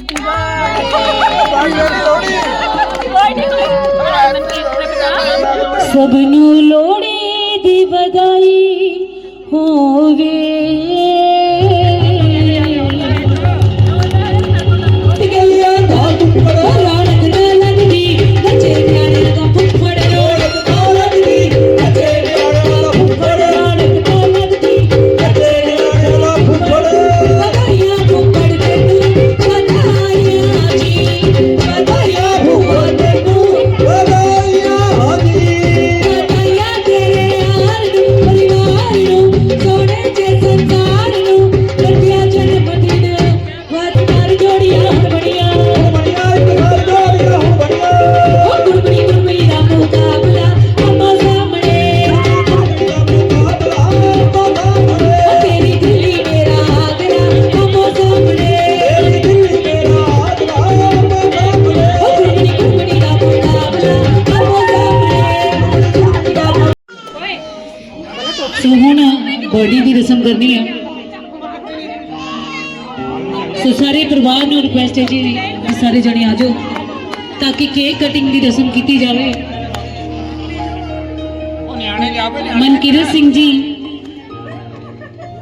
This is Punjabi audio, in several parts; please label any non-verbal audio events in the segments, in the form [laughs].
ਹੈਪੀ ਬਰਥਡੇ ਸਭ ਨੂੰ ਲੋਹੜੀ ਦੀ ਵਧਾਈ ਹੋਵੇ ਸੋ ਸਾਰੇ ਪਰਿਵਾਰ ਨੂੰ ਰਿਕੁਐਸਟ ਹੈ ਜੀ ਕਿ ਸਾਰੇ ਜਣੇ ਆ ਜਾਓ ਤਾਂ ਕਿ ਕੇਕ ਕਟਿੰਗ ਦੀ ਰਸਮ ਕੀਤੀ ਜਾਵੇ। ਮਨਕੀਰਤ ਸਿੰਘ ਜੀ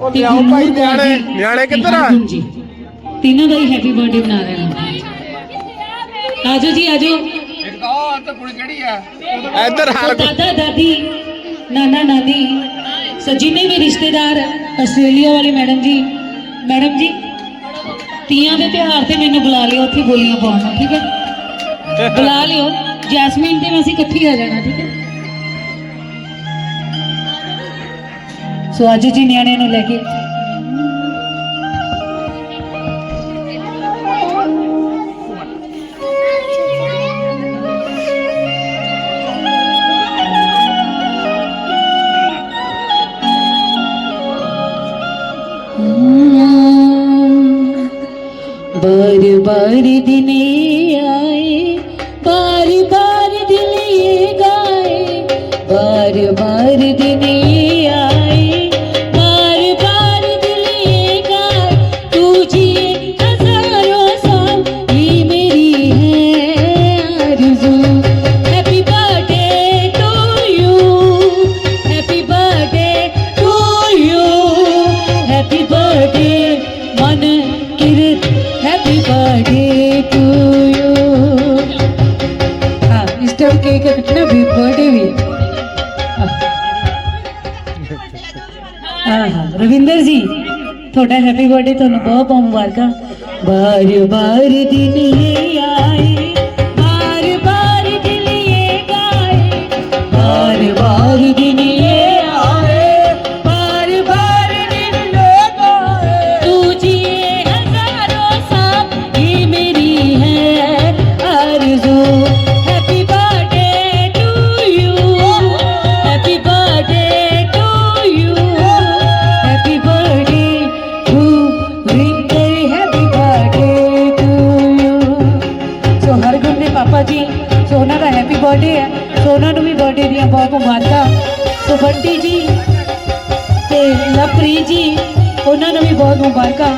ਉਹ ਲਿਆਓ ਭਾਈ ਨਿਆਣੇ ਨਿਆਣੇ ਕਿੱਧਰ ਆ? ਜੀ ਤਿੰਨਾਂ ਦਾ ਹੀ ਹੈਪੀ ਬਰਥਡੇ ਮਨਾ ਰਹੇ ਹਾਂ ਆਜੋ ਜੀ ਆਜੋ ਇੱਧਰ ਦਾਦਾ ਦਾਦੀ ਨਾਨਾ ਨਾਨੀ ਸੋ ਜਿੰਨੇ ਵੀ ਰਿਸ਼ਤੇਦਾਰ ਆਸਟ੍ਰੇਲੀਆ ਵਾਲੇ ਮੈਡਮ ਜੀ ਮੈਡਮ ਜੀ ਤੀਆਂ ਦੇ ਤਿਉਹਾਰ ਤੇ ਮੈਨੂੰ ਬੁਲਾ ਲਿਓ, ਉੱਥੇ ਬੋਲੀਆਂ ਪਾਉਣ ਠੀਕ ਹੈ? ਬੁਲਾ ਲਿਓ। ਜੈਸਮੀਨ ਤੇ ਮੈਂ ਅਸੀਂ ਇਕੱਠੀ ਆ ਜਾਣਾ, ਠੀਕ ਹੈ? ਸੋ ਅੱਜ ਜੀ ਨਿਆਣਿਆਂ ਨੂੰ ਲੈ ਕੇ রোববার দিনে ਤੁਹਾਡਾ ਹੈਪੀ ਬਰਥਡੇ ਤੁਹਾਨੂੰ ਬਹੁਤ ਬਹੁਤ ਮੁਬਾਰਕਾਂ। ਬਾਰ ਬਾਰ ਦਿਨ ਸੋ ਜੀ ਤੇ ਲਵਪ੍ਰੀਤ ਜੀ, ਉਹਨਾਂ ਨੂੰ ਵੀ ਬਹੁਤ ਮੁਬਾਰਕਾਂ।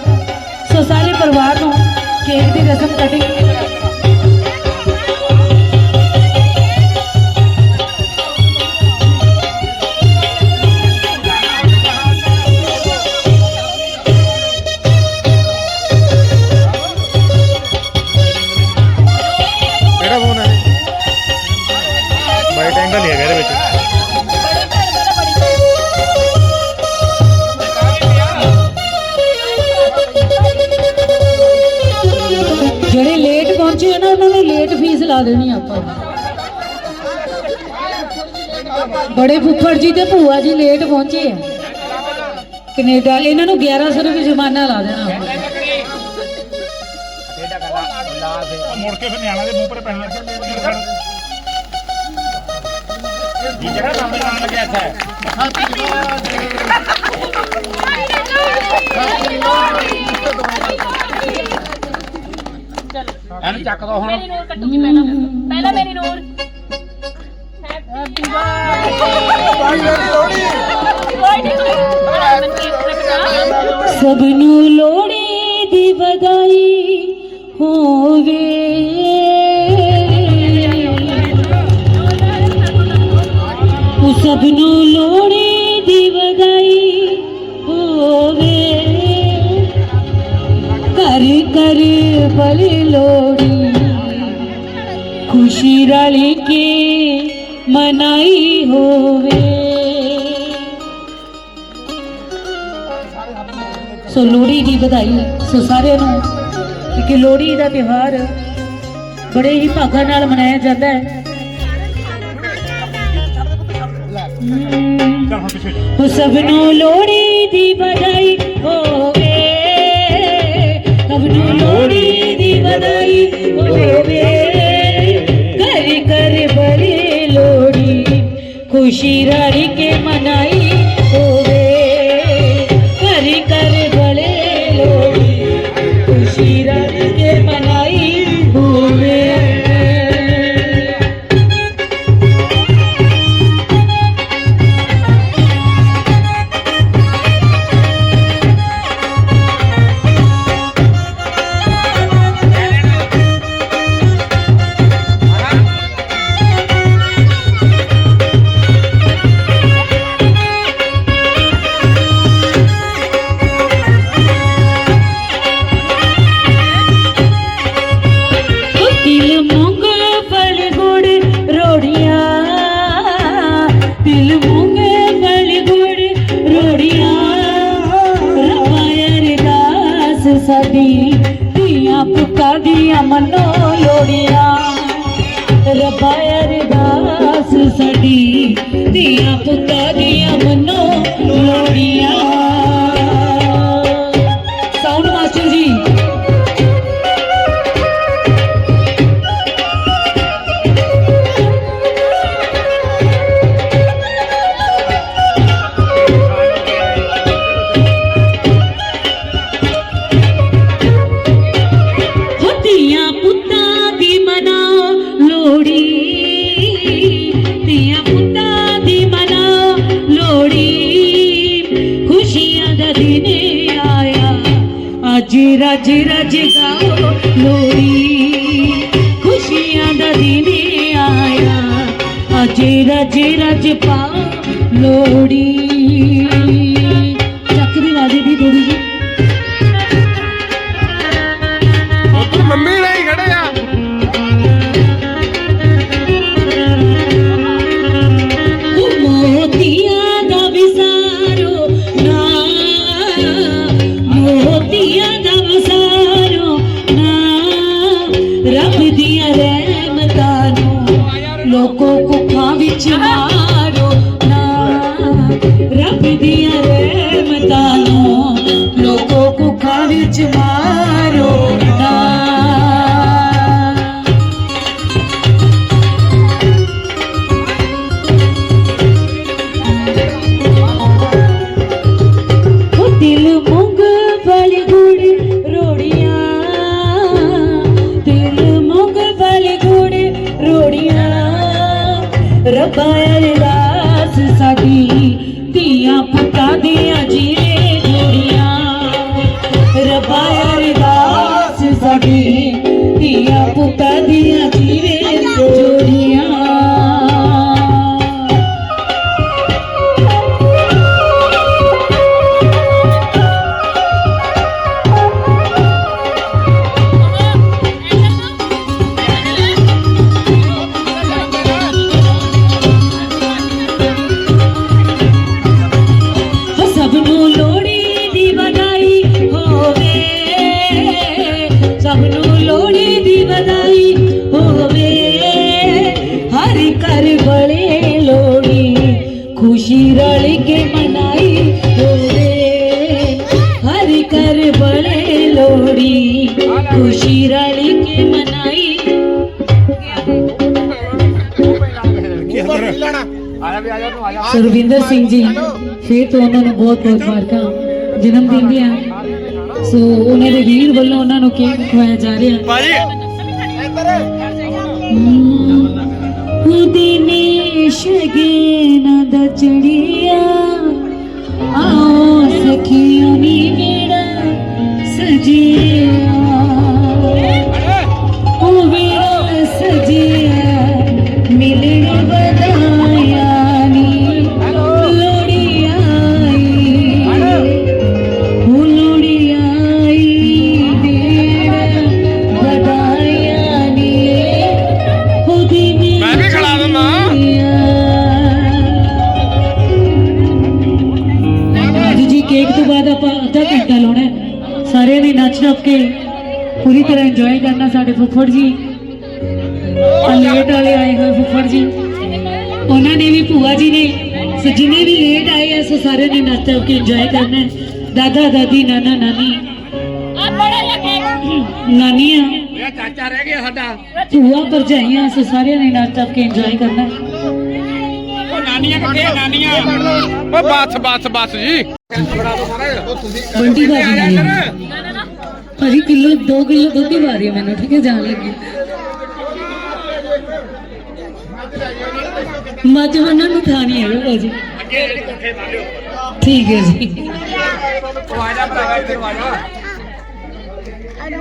ਸੋ ਸਾਰੇ ਪਰਿਵਾਰ ਨੂੰ ਕੇਕ ਦੀ ਰਸਮ ਕਟਿੰਗ ਲਾ ਦੇਣੀ ਆਪਾਂ। ਬੜੇ ਫੁੱਫੜ ਜੀ ਤੇ ਭੂਆ ਜੀ ਲੇਟ ਪਹੁੰਚੇ ਆ। ਕੈਨੇਡਾ ਇਹਨਾਂ ਨੂੰ 1100 ਰੁਪਏ ਜੁਰਮਾਨਾ ਲਾ ਦੇਣਾ। ਆਪਾਂ ਮੁੜ ਕੇ ਫਿਰ ਨਿਆਣਾ ਦੇ ਮੂੰਹ ਪਰ ਪੈਣ ਲੱਗ ਗਿਆ ਇਹ ਜਿਹੜਾ ਕੰਮ ਨਾਲ ਲੱਗਿਆ ਇੱਥੇ। ਇਹਨੂੰ ਚੱਕ ਦੋ ਹੁਣ। ਮੇਰੀ ਨੂਰ ਕੱਟੂਗੀ ਪਹਿਲਾਂ ਪਹਿਲਾਂ ਮੇਰੀ ਨੂਰ। ਹੈਪੀ ਬਰਥਡੇ ਸਭ ਨੂੰ ਲੋਹੜੀ ਦੀ ਵਧਾਈ ਹੋਵੇ ਰਲ ਕੇ ਮਨਾਈ ਹੋਵੇ ਸੋ ਲੋਹੜੀ ਦੀ ਵਧਾਈ ਸੋ ਸਾਰਿਆਂ ਨੂੰ ਕਿ ਲੋਹੜੀ ਦਾ ਤਿਉਹਾਰ ਬੜੇ ਹੀ ਭਾਗਾਂ ਨਾਲ ਮਨਾਇਆ ਜਾਂਦਾ ਹੈ ਉਹ ਸਭ ਨੂੰ ਲੋਹੜੀ ਦੀ ਵਧਾਈ ਹੋਵੇ ਸਭ ਨੂੰ ਲੋਹੜੀ ਦੀ ਵਧਾਈ ਹੋਵੇ ਖੁਸ਼ੀ ਰਲ ਕੇ ਮਨਾਈ ਦਾਸ ਧੀਆਂ ਪੁੱਤਾਂ ਦੀਆਂ ਮਨੋ ਲੋੜੀਆਂ। ਰਵਾਇਰ ਦਾਸ ਸਾਡੀ ਧੀਆਂ ਪੁੱਤਾਂ ਦੀਆਂ ਮਨੋ ਲੋੜੀਆਂ। ਅੱਜ ਰੱਜ ਰੱਜ ਗਾਓ ਲੋੜੀ ਖੁਸ਼ੀਆਂ ਦਾ ਦਿਨ ਆਇਆ ਅੱਜ ਰੱਜ ਰੱਜ ਪਾਓ ਲੋੜੀ ਰੱਬਾ ਤੋਂ ਉਹਨਾਂ ਨੂੰ ਬਹੁਤ ਬਹੁਤ ਮੁਬਾਰਕਾਂ ਜਨਮ ਦਿਨ ਦੀਆਂ ਸੋ ਉਹਨਾਂ ਦੇ ਵੀਰ ਵੱਲੋਂ ਉਹਨਾਂ ਨੂੰ ਕੇਕ ਖਵਾਇਆ ਜਾ ਰਿਹਾ। ਹੈ ਭਾਜੀ। ਇੱਧਰ ਦਿਨੇ ਸ਼ਗੇਨਾ ਦਾ ਚੜੀਆ ਆਓ ਸਖੀਓ ਨੀ ਵੇੜਾ ਸਜਿਆ। ਟੱਪ ਕੇ ਪੂਰੀ ਤਰ੍ਹਾਂ ਇੰਜੋਏ ਕਰਨਾ ਸਾਡੇ ਫੁੱਫੜ ਜੀ। ਲੇਟ ਵਾਲੇ ਆਏ ਹੋਏ ਫੁੱਫੜ ਜੀ। ਉਹਨਾਂ ਨੇ ਵੀ ਭੂਆ ਜੀ ਨੇ ਸੋ ਜਿਨੇ ਵੀ ਲੇਟ ਆਏ ਆ ਸੋ ਸਾਰਿਆਂ ਨੇ ਨੱਚ ਕੇ ਇੰਜੋਏ ਕਰਨਾ। ਦਾਦਾ ਦਾਦੀ ਨਾਨਾ ਨਾਨੀ। ਆ ਬੜਾ ਲੱਗੇ ਨਾਨੀਆਂ। ਇਹ ਚਾਚਾ ਰਹਿ ਗਿਆ ਸਾਡਾ ਭੂਆ ਭਰਜਾਈਆਂ ਸੋ ਸਾਰਿਆਂ ਨੇ ਨੱਚ ਕੇ ਇੰਜੋਏ ਕਰਨਾ। ਉਹ ਨਾਨੀਆਂ ਕਿੱਥੇ ਨਾਨੀਆਂ ਉਹ ਬੱਸ ਬੱਸ ਬੱਸ ਜੀ। ਮਾਰਾ ਬੰਟੀ ਨਾ। ਭਾਜੀ ਕਿਲੋ 2 ਕਿਲੋ ਦੁੱਧ ਹੀ ਹੈ ਮੈਨੂੰ ਠੀਕ ਹੈ ਜਾਣ ਲੱਗੀ। ਮੱਝ ਉਹਨਾਂ ਨੂੰ ਖਾਣੀ ਹੈ ਭਾਜੀ। ਠੀਕ ਹੈ ਜੀ। ਉਹ ਆ ਜਾ ਭਰਾਵਾ ਇੱਧਰ ਆ ਜਾ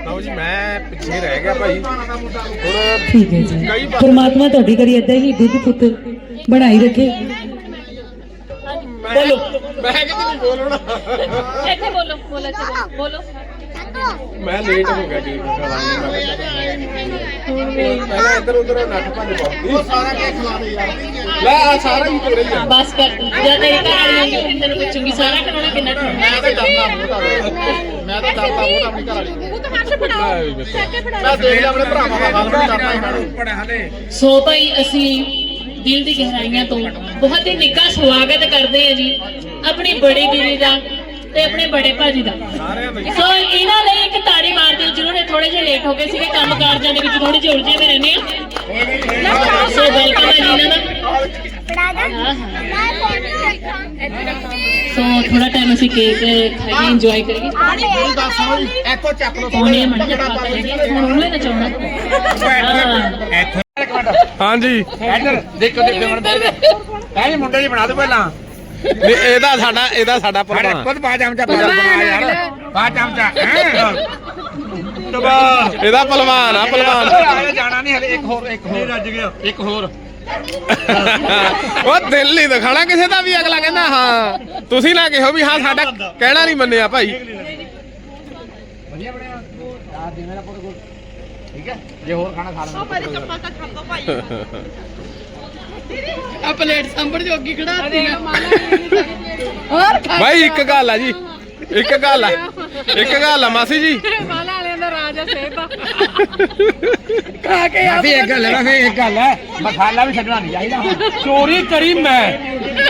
ਲਓ ਜੀ ਮੈਂ ਪਿੱਛੇ ਰਹਿ ਗਿਆ ਭਾਈ। ਹੁਣ ਠੀਕ ਹੈ ਜੀ। ਪਰਮਾਤਮਾ ਤੁਹਾਡੀ ਕਰੀ ਏਦਾਂ ਹੀ ਦੁੱਧ ਪੁੱਤ ਬਣਾਈ ਰੱਖੇ। ਬੋਲੋ। ਮੈਂ ਕਿਤੇ ਨਹੀਂ ਬੋਲਣਾ ਇੱਥੇ ਬੋਲੋ ਬੋਲੋ ਇੱਥੇ ਬੋਲੋ ਬੋਲੋ। ਮੈਂ ਲੇਟ ਹੋ ਗਿਆ ਜੀ ਪਹਿਲਾਂ ਇੱਧਰ ਉਧਰ ਨੱਠ ਭੱਜ ਪਾਉਂਦੀ ਉਹ ਸਾਰਾ ਕੀ ਖਿਲਾ ਦੇ ਯਾਰ। ਲੈ ਆ ਸਾਰਾ ਹੀ ਤੇਰੇ ਹੀ ਆ। ਬਸ ਕਰ ਜਦ ਤੇਰੀ ਘਰ ਵਾਲੀ ਆਉਂਦੀ ਫਿਰ ਤੈਨੂੰ ਪੁੱਛੂਗੀ ਸਾਰਾ ਕਰਾਉਣਾ ਕਿੰਨਾ ਮੈਂ ਤਾਂ ਡਰਦਾ ਬਹੁਤ ਆ ਮੈਂ ਤਾਂ ਡਰਦਾ ਬਹੁਤ ਆਪਣੀ ਘਰ ਵਾਲੀ ਉਹ ਤਾਂ ਹੱਥ ਫੜਾਓ ਚੱਕੇ ਫੜਾਓ ਮੈਂ ਦੇਖ ਲਿਆ ਆਪਣੇ ਭਰਾਵਾਂ ਦਾ ਹਾਲ ਮੈਂ ਡਰਦਾ ਇਹਨਾਂ ਨੂੰ ਪੜਾ ਹਲੇ ਸੋ ਭਾਈ ਅਸੀਂ ਦਿਲ ਦੀ ਗਹਿਰਾਈਆਂ ਤੋਂ ਬਹੁਤ ਹੀ ਨਿੱਘਾ ਸਵਾਗਤ ਕਰਦੇ ਹਾਂ ਜੀ ਆਪਣੀ ਬੜੀ ਦੀਦੀ ਦਾ ਤੇ ਆਪਣੇ ਬੜੇ ਭਾਜੀ ਦਾ। ਦਾ ਸੋ ਇਹਨਾਂ ਲਈ ਇੱਕ ਤਾੜੀ ਮਾਰ ਦਿਓ ਜਿਨ੍ਹਾਂ ਨੇ ਥੋੜੇ ਜਿਹਾ ਲੇਟ ਹੋ ਗਏ ਸੀਗੇ ਕੰਮ ਕਾਰਜਾਂ ਦੇ ਵਿੱਚ ਥੋੜੇ ਜਿਹੇ ਉਲਝੇ ਹੋਏ ਰਹਿੰਦੇ ਆ ਸੋ ਵੈਲਕਮ ਹੈ ਜੀ ਇਹਨਾਂ ਦਾ। ਸੋ ਥੋੜਾ ਟਾਈਮ ਅਸੀਂ ਕੇਕ ਖਾਈਏ ਇੰਜੋਏ ਕਰੀਏ। ਜੀ ਇੱਥੋਂ ਚੱਕ ਲਓ ਸੋਹਣੇ ਮਣ ਕੇ ਪਾ ਕੇ। ਹੁਣ ਉਹਨੇ ਨਚਾਉਣਾ ਹਾਂ ਹਾਂਜੀ। ਇੱਧਰ ਦੇਖੋ ਦੇਖੋ ਹੁਣ ਇਹ ਮੁੰਡੇ ਜੀ ਬਣਾ ਦਿਓ ਪਹਿਲਾਂ। ਨਹੀਂ ਇਹਦਾ ਸਾਡਾ ਇਹਦਾ ਸਾਡਾ ਪਹਿਲਵਾਨ ਖੁਦ ਪਾ ਚਮਚਾ ਬਣਾ ਯਾਰ। ਪਾ ਚਮਚਾ ਤਬਾ ਇਹਦਾ ਪਹਿਲਵਾਨ ਆ ਪਹਿਲਵਾਨ ਜਾਣਾ ਨਹੀਂ ਹਲੇ ਇੱਕ ਹੋਰ ਇੱਕ ਹੋਰ। ਰੱਜ ਗਿਆ। ਇੱਕ ਹੋਰ। ਉਹ ਦਿਲ ਨਹੀਂ ਦਿਖਾਣਾ ਕਿਸੇ ਦਾ ਵੀ ਅਗਲਾ ਕਹਿੰਦਾ ਹਾਂ ਤੁਸੀਂ ਨਾ ਕਿਹੋ ਵੀ ਹਾਂ ਸਾਡਾ ਕਹਿਣਾ ਨਹੀਂ ਮੰਨਿਆ ਭਾਈ। ਵਧੀਆ ਬਣਿਆ। ਆ ਦੇ ਮੇਰਾ ਪੁੱਤ ਠੀਕ ਹੈ? ਜੇ ਹੋਰ ਖਾਣਾ ਖਾ ਲੈਣਾ ਆ ਪਲੇਟ ਸੰਭੜ ਜੋਗੀ ਖੜਾਤੀ ਭਾਈ ਇੱਕ ਗੱਲ ਆ ਜੀ। ਇੱਕ ਗੱਲ ਆ। ਇੱਕ ਗੱਲ ਆ ਮਾਸੀ ਜੀ। ਮਾਲਾ ਵਾਲਿਆਂ ਦਾ ਰਾਜਾ ਸੇਬਾ ਮਾਸੀ ਇੱਕ ਗੱਲ ਹੈ ਇੱਕ ਗੱਲ ਹੈ ਮਸਾਲਾ ਵੀ ਛੱਡਣਾ ਨਹੀਂ ਚਾਹੀਦਾ ਚੋਰੀ ਕਰੀ ਮੈਂ।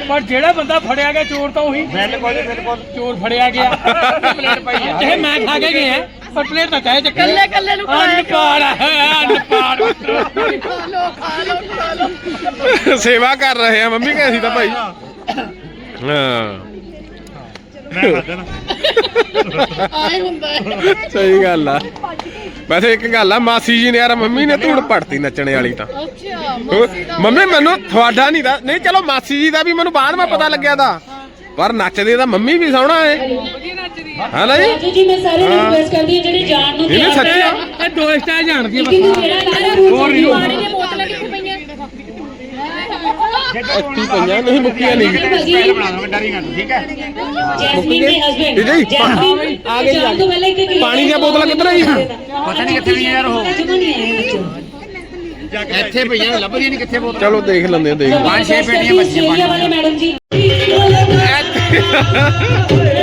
ਪਰ ਜਿਹੜਾ ਬੰਦਾ ਫੜਿਆ ਗਿਆ ਚੋਰ ਤਾਂ ਉਹੀ। ਬਿਲਕੁਲ ਬਿਲਕੁਲ। ਚੋਰ ਫੜਿਆ ਗਿਆ। ਪਲੇਟ ਪਈ ਆ। ਇਹ ਮੈਂ ਖਾ ਕੇ ਗਿਆ। ਪਰ ਪਲੇਟ ਤਾਂ ਚਾਹੇ ਚੱਕਰ ਕੱਲੇ ਕੱਲੇ ਨੂੰ ਅਨਪਾੜ ਅਨਪਾੜ ਖਾ ਲੋ ਖਾ ਲੋ ਖਾ ਲੋ ਸੇਵਾ ਕਰ ਰਹੇ ਆ ਮੰਮੀ ਕਹਿੰਦੀ ਤਾਂ ਭਾਈ। ਹਾਂ। ਆਏ ਹੁੰਦਾ ਹੈ। ਸਹੀ ਗੱਲ ਆ। ਵੈਸੇ ਇੱਕ ਗੱਲ ਆ ਮਾਸੀ ਜੀ ਨੇ ਯਾਰ ਮੰਮੀ ਨੇ ਧੂੜ ਪੜਤੀ ਨੱਚਣੇ ਵਾਲੀ ਤਾਂ। ਅੱਛਾ ਮੰਮੀ ਮੈਨੂੰ ਤੁਹਾਡਾ ਨਹੀਂ ਦਾ ਨਹੀਂ ਚਲੋ ਮਾਸੀ ਜੀ ਦਾ ਵੀ ਮੈਨੂੰ ਬਾਅਦ ਵਿੱਚ ਪਤਾ ਲੱਗਿਆ ਦਾ। ਪਰ ਨੱਚਦੇ ਤਾਂ ਮੰਮੀ ਵੀ ਸੋਹਣਾ ਹੈ ਹਾਂ ਨਾ ਜੀ ਰਾਜੂ ਜੀ ਮੈਂ ਸਾਰੇ ਨੂੰ ਰਿਕਵੈਸਟ ਕਰਦੀ ਹਾਂ ਜਿਹੜੇ ਜਾਣ ਨੂੰ ਇਹਨੇ ਤਿਆਰ ਸੱਚੀ? ਆ ਇਹ ਦੋ ਸਟਾਈਲ ਜਾਣਦੀ ਆ ਕਿਉਂਕਿ ਮੇਰਾ ਨਾਰਾ ਰੂਟ ਨਹੀਂ ਪਾਣੀ ਦੀਆਂ ਬੋਤਲਾਂ ਕਿੱਥੇ ਪਈਆਂ? ਅੱਤੀ ਪਈਆਂ ਨਹੀਂ ਮੁੱਕੀਆਂ ਨਹੀਂ। ਜੈਸਮੀਨ ਦੇ ਹਸਬੰਡ ਜੀ, ਜੀ, ਜੈਸਮੀਨ ਆ ਗਈ, ਆ ਗਈ। ਤੋਂ ਪਹਿਲਾਂ ਇੱਕ ਇੱਕ ਪਾਣੀ ਦੀਆਂ ਬੋਤਲਾਂ ਕਿੱਧਰ ਆਈਆਂ? ਪਤਾ ਨਹੀਂ ਕਿੱਥੇ ਗਈਆਂ ਯਾਰ ਉਹ। ਇੱਥੇ ਪਈਆਂ ਲੱਭਦੀਆਂ ਨਹੀਂ ਕਿੱਥੇ ਬੋਤਲ। ਚਲੋ ਦੇਖ ਲੈਂਦੇ ਆ ਦੇਖ ਲੈਂਦੇ ਪੰਜ ਛੇ ਪੇਟੀਆਂ ਬੱਚੀਆਂ ਵਾਲੇ ਮੈਡਮ ਜੀ। [laughs]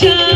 shine.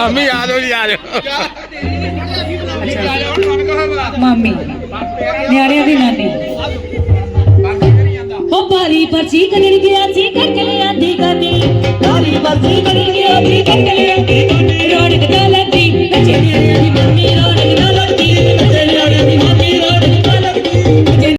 मामी याद हो यार मामी न्यारे की नानी। हो बारी बरसी करी गया, जी करके ले आधी गाने। बारी बरसी करी गया, जी करके ले आधी गाने। रोड का लगी नचे मम्मी रो